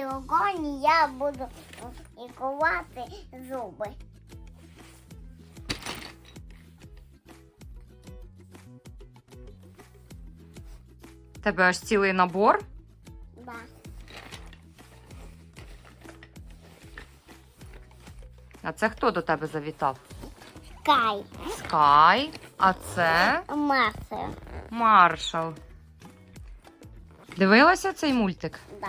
Сьогодні я буду лікувати зуби. Тебе аж цілий набор. Да. А це хто до тебе завітав? Кай. Скай. А це Маса. Маршал. Дивилася цей мультик? Да.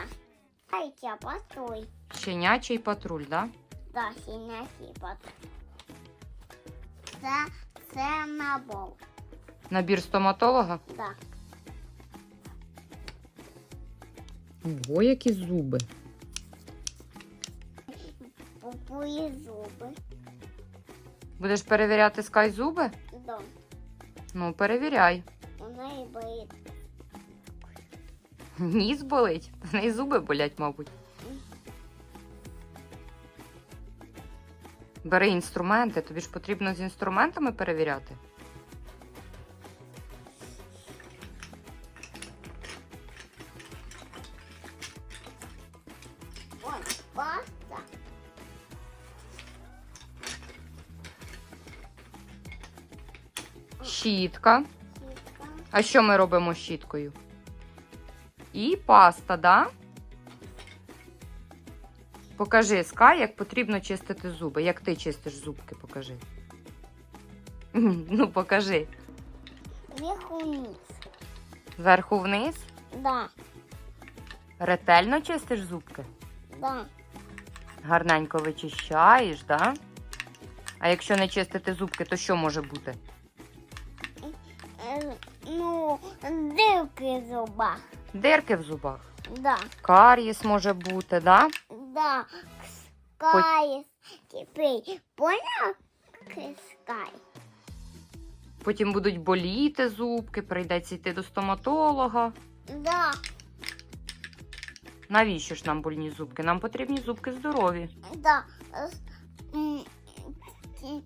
Тебя постой. Щенячий патруль, да? Да, синякий патруль. Це, це набор. Набір стоматолога. Да. Ого, які зуби. Купує зуби. Будеш перевіряти скай зуби? Да. Ну, перевіряй. Вона і боїться. Ніс болить. В неї зуби болять, мабуть. Бери інструменти, тобі ж потрібно з інструментами перевіряти. Щітка. А що ми робимо з щіткою? І паста, да? Покажи, Скай, як потрібно чистити зуби. Як ти чистиш зубки, покажи. Ну, покажи. Вверху вниз. Зверху вниз. Да, Ретельно чистиш зубки. да. Гарненько вичищаєш, да? А якщо не чистити зубки, то що може бути? Е, Ну, дирки в зубах. Дирки в зубах. Да, Карієс може бути, да? да. Скай. Теперь понял? Скай. Потім будуть боліти зубки, прийдеться йти до стоматолога. Да, Навіщо ж нам больні зубки? Нам потрібні зубки здорові. да. С- м, ті-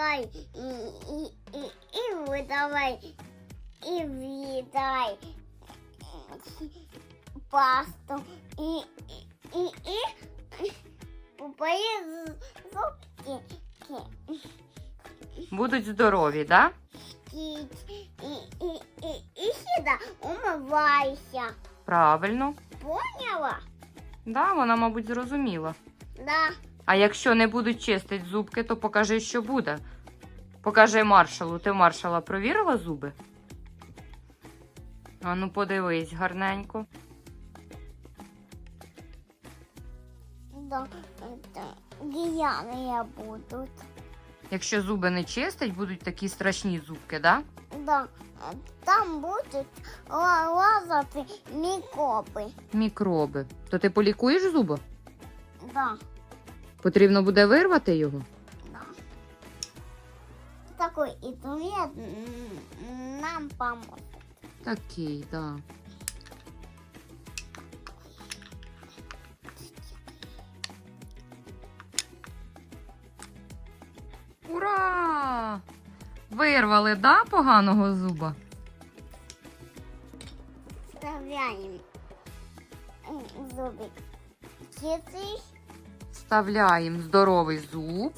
Тетки, щетку ще забей. Скай. І, і, і, і видавай. І віддай. Пасту. І, і, і, і попої зубки. Будуть здорові, да? Кіть. І, і, і, і сюди умивайся. Правильно. Поняла? Да, вона, мабуть, зрозуміла. Да. А якщо не будуть чистити зубки, то покажи, що буде. Покажи маршалу. Ти маршала провірила зуби? А ну подивись гарненько. Гіяни будуть. Якщо зуби не чистять, будуть такі страшні зубки, да? Да. Там будуть лазати мікроби. Мікроби. То ти полікуєш зуби? Да. Потрібно буде вирвати його? Такой инструмент нам поможет. Такий, да. Ура! Вирвали, да, поганого зуба? Вставляем м, зубик. Чистый Вставляємо здоровий зуб.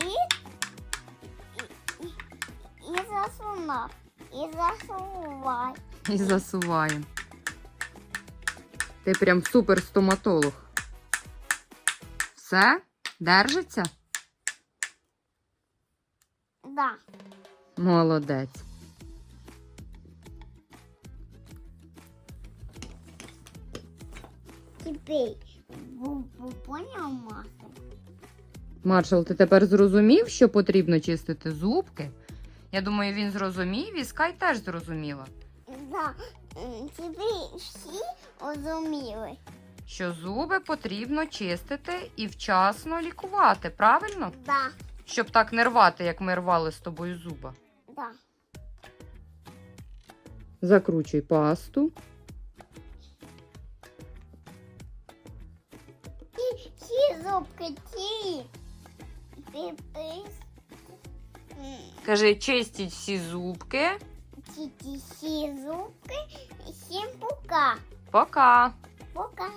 и, и, и, и засунув. И засувай. І засуваємо. Ти прям супер стоматолог. Все? Держиться? Да. Молодець. Теперь бу- бу- Маршал, ти тепер зрозумів, що потрібно чистити зубки? Я думаю, він зрозумів і Скай теж зрозуміла, Да. Теперь всі розуміли. що зуби потрібно чистити і вчасно лікувати, правильно? Да. Щоб так не рвати, як ми рвали з тобою зуба. Да. Закручуй пасту. Ті, ті зубки, ті. Піпись. М, Кажи, чистіть всі зубки. чистите всі зубки. Всім пока. Пока! Пока.